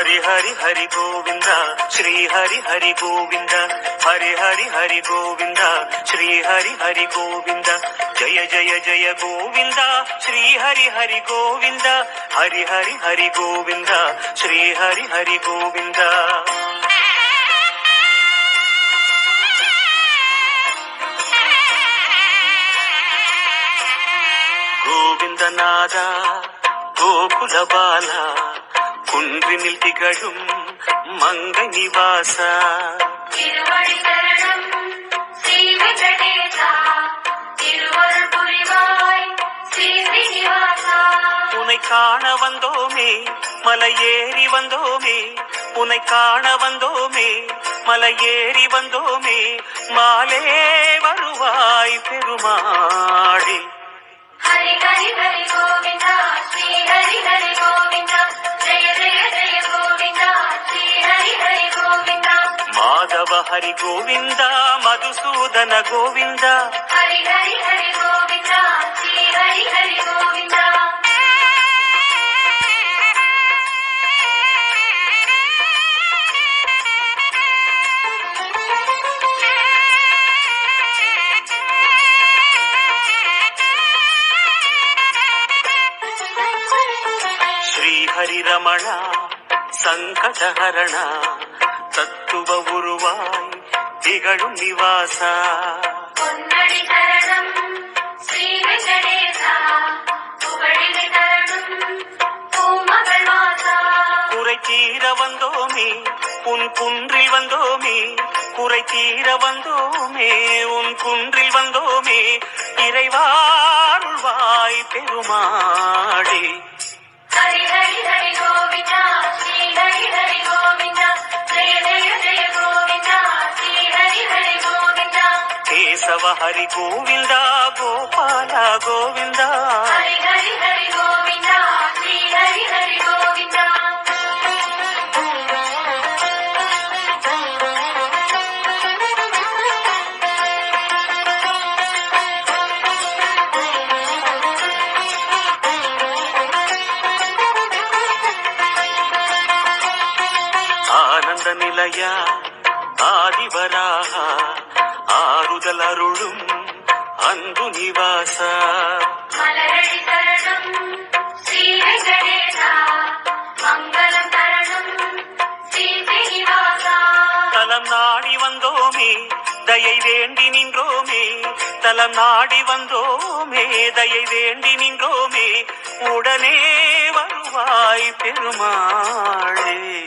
హరి హరి హరి గోవింద శ్రీ హరి హరి గోవింద హరి హరి హరి గోవింద శ్రీ హరి హరి గోవింద జయ జయ జయ గోవింద శ్రీ హరి హరి గోవింద హరి హరి హరి గోవింద శ్రీ హరి హరి గోవింద గోవిందనాథ గోకుల బాలా குன்றினில் திகழும் மங்கை நிவாசா. திருவடி சரணம் ஸ்ரீ வெங்கடேசா. திருவருள் புரிவாய் ஸ்ரீ ஸ்ரீனிவாசா உனை காண வந்தோமே மலை ஏறி வந்தோமே. உனை காண வந்தோமே மலை ஏறி வந்தோமே. மாலே வருவாய் பெருமாளே. ஹரி ஹரி ஹரி கோவிந்தா ஸ்ரீ ஹரி ஹரி கோவிந்தா. ಮಾಧವ ಹರಿ ಗೋವಿಂದ ಮಧುಸೂದನ ಗೋವಿಂದ. ಹರಿ ಹರಿ ಹರಿ ಗೋವಿಂದ ಶ್ರೀ ಹರಿ ಹರಿ ಗೋವಿಂದ. ಶ್ರೀ ಹರಿ ರಮಣ ಸಂಕಟ ಹರಣ தத்துவ உருவாய் திகழும் நிவாசா. குறை தீர வந்தோமே உன் குன்றில் வந்தோமே குறை தீர வந்தோமே உன் குன்றில் வந்தோமே இறைவாருள்வாய் பெருமாளே. ஹரி ஹரி ஹரி కేశవ హరి గోవిందా గోపాల గోవిందా. హరి హరి హరి గోవిందా. அன்பு நிவாசா மலரடி சரணம் ஸ்ரீ வெங்கடேசா. மங்களம் தரணும் ஸ்ரீ ஸ்ரீனிவாசா. தலம் நாடி வந்தோமே தயை வேண்டி நின்றோமே. தலம் நாடி வந்தோமே தயை வேண்டி நின்றோமே. உடனே வருவாய் பெருமாளே.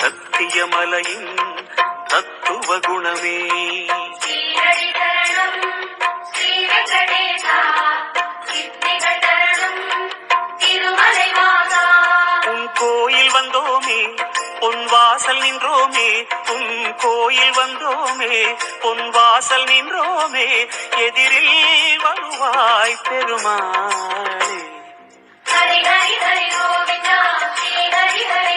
சத்தியமலையின் தத்துவ குணமே. உன் கோயில் வந்தோமே உன் வாசல் நின்றோமே உன் கோயில் வந்தோமே பொன் வாசல் நின்றோமே எதிரில் வருவாய் பெருமாளே. ஹரி ஹரி ஹரி கோவிந்தா ஹரி ஹரி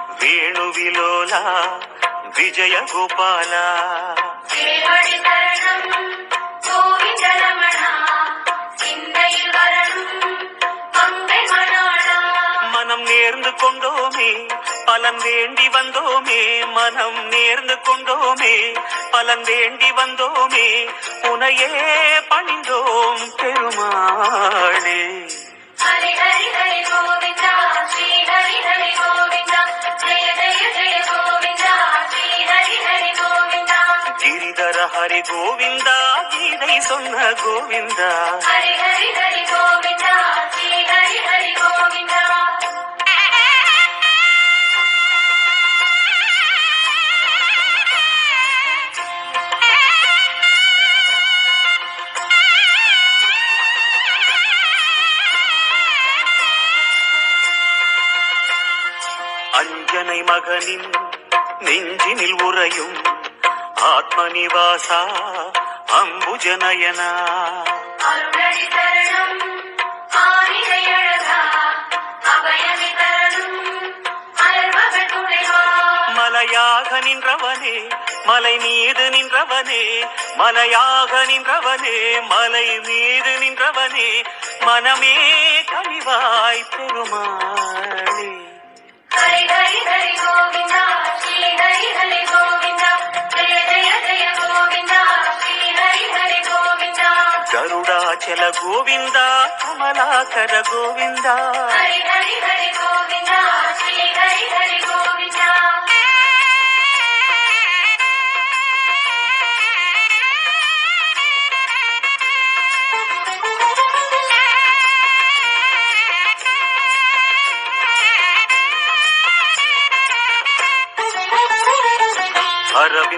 వేణువిలోలా విజయ గోపాల மனம் நேர்ந்து கொண்டோமே பலன் வேண்டி வந்தோமே மனம் நேர்ந்து கொண்டோமே பலன் வேண்டி வந்தோமே உனையே பணிந்தோம் பெருமாளே. ஹரி ஹரி ஹரி கோவிந்தா ஸ்ரீ ஹரி ஹரி గిరిధర హరి గోవింద గీదై సొన్న గోవింద. హరి హరి హరి గోవింద மகனின் நெஞ்சினில் உறையும் அம்புஜனயனா தரணும் அலர்வகள் துணைவா. மலையாக நின்றவனே மலை மீது நின்றவனே மலையாக நின்றவனே மலை மீது நின்றவனே மனமே கனிவாய் பெருமாளே గరుడాచల గోవింద కమలాకర గోవింద. హరి హరి హరి గోవింద శ్రీ హరి హరి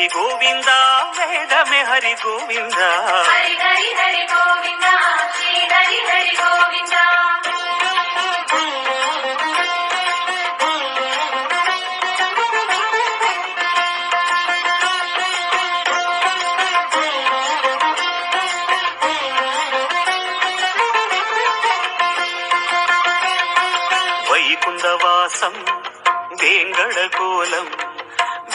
హరి గోవింద వేదమే హరి గోవింద. హరి గోవింద శ్రీ హరి వైకుంఠవాసం వేంగళ కోలం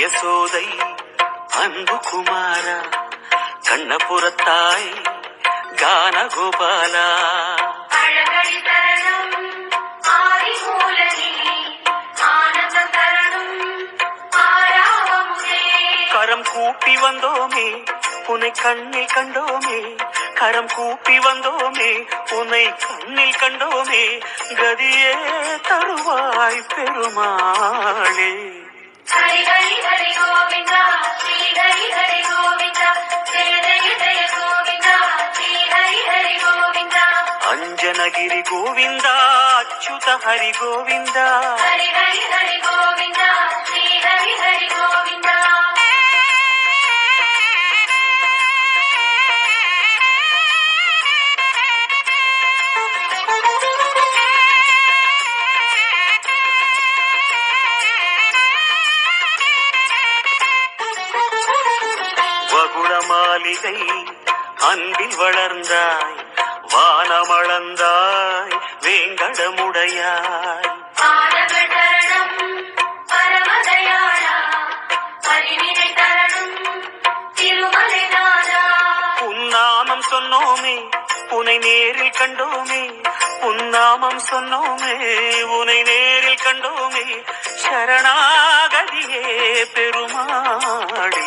யசோதை அன்பு குமாரா கண்ணபுரத்தாய் கானகோபாலா. கரம் கூப்பி வந்தோமே உன்னை கண்ணில் கண்டோமே கரம் கூப்பி வந்தோமே உன்னை கண்ணில் கண்டோமே கதியே தருவாய் பெருமாளே. అంజనగిరి గోవింద అచ్యుత హరి గోవింద. హరి హరి హరి గోవింద శ్రీ హరి హరి గోవింద. வகுள மாளிகை அன்பில் வளர்ந்தாய் வானமளந்தாய் வேங்கடமுடையாய். உன்னாமம் சொன்னோமே உனை நேரில் கண்டோமே உன்னாமம் சொன்னோமே உனை நேரில் கண்டோமே சரணாகதியே பெருமாளே.